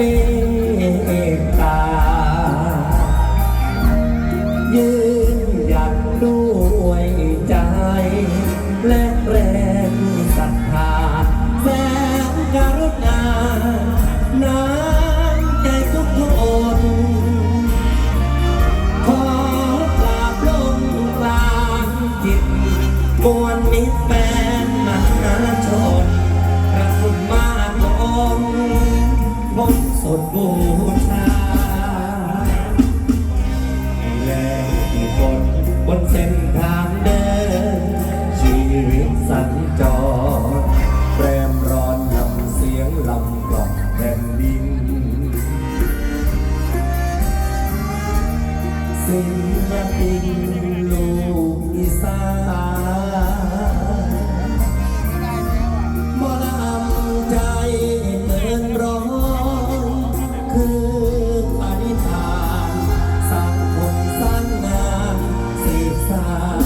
แบนเส้นทางเดินชีวิตสัญจรแปรมร้อนนำเสียงลำกล่อมแผ่นดินศิลปิน สื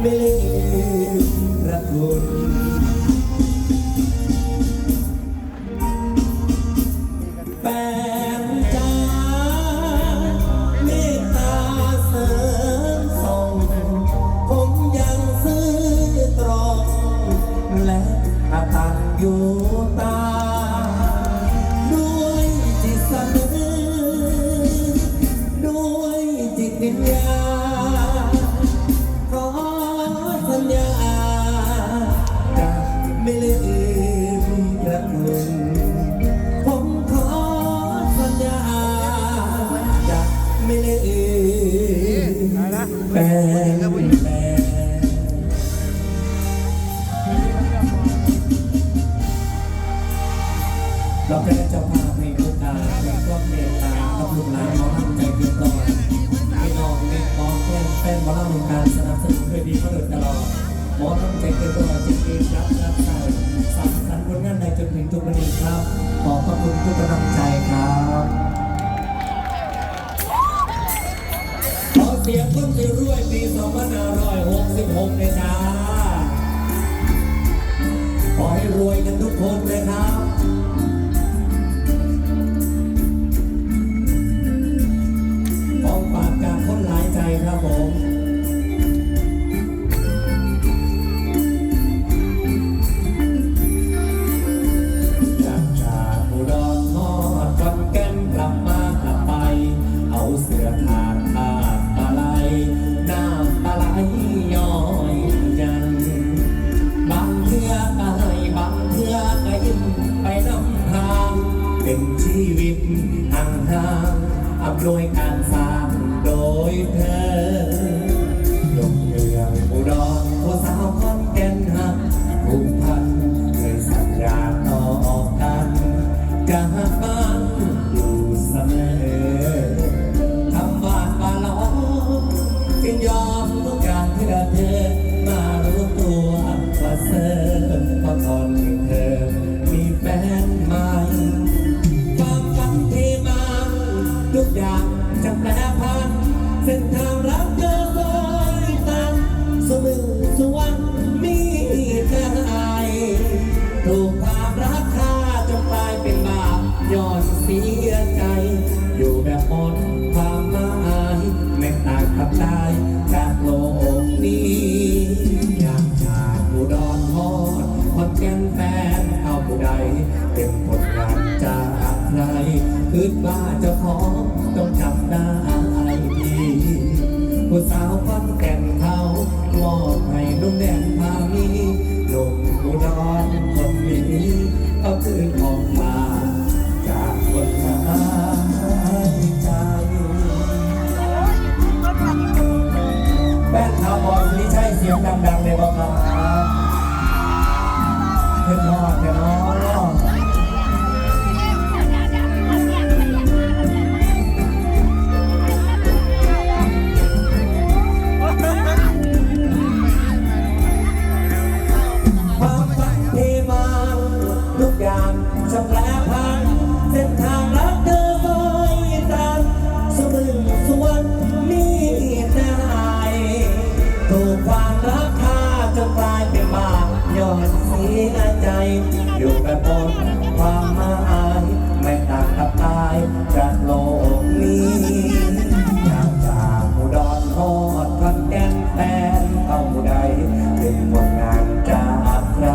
ไม่ลืมพระคุณ แฟนแฟนเราจะได้เจ้าภาพในโอกาสในร่วมเมตตากับลูกหลานหมอลำใจเกินร้อยพี่นองเด็กน้องแฟนแฟนหมอลำวงการสนับสนุนด้วยดีมาโดยตลอดหมอลำใจเกินร้อยจริงๆรับรับใส่สำคัญผลงานในจนถึงทุกวันนี้ครับ ขอบพระคุณทุกกำลังใจครับ เสียงพึ่งคือรวยปี2566เลยนะขอให้รวยกันทุกคนเลยครับของฝากจากคนหลายใจครับผม ๆอำนวยการสร้างโดยเธอยกเมืองอุดรผู้สาวคอนแก่นหักผูกพันเคยสัญญาต่ออกันจะหักมันอยู่เสมอคำว่าปาล้อจึงยอมทุกอย่างเพื่อเธอมารู้ตัวว่าเสริมเพราะตอนที่เธอมีแฟนมา ของต้องจำได้ดีผู้สาวคอนแก่นเขามอบให้นุ่มแดนพามีลงอุดรคนนี้เขาคือของฝากจากคนหายใจแป้นทาวบอยสิริชัยเสียงดังๆในบ้านครับเพื่อนทอดเนาะควา อนเสียใจ อยู่แบบบนความหมายไม่ต่างกับตายจากโลกนี้อยากจากอุดรทอดพันแก่นแฟนเอาใด เป็นผลงานจากใคร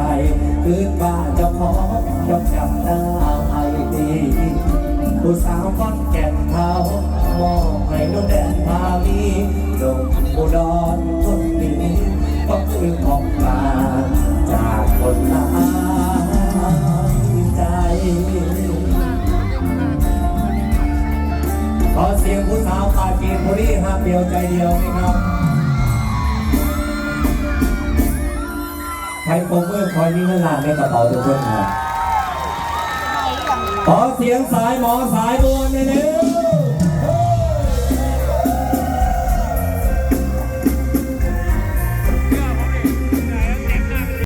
คือว่าเจ้าของยกจำได้ดีผู้สาวก้อนแก่นเขามองให้นุ่นแดนพาวีลงอุดรคนนี้ก็คือของฝากจา ฮักเดียวใจเดียวนี่ครับใครโปรเมอร์คอยนี้เงินล้านในกระเป๋าทุกคนครับขอเสียงสายหมอสายบัวนิดนึง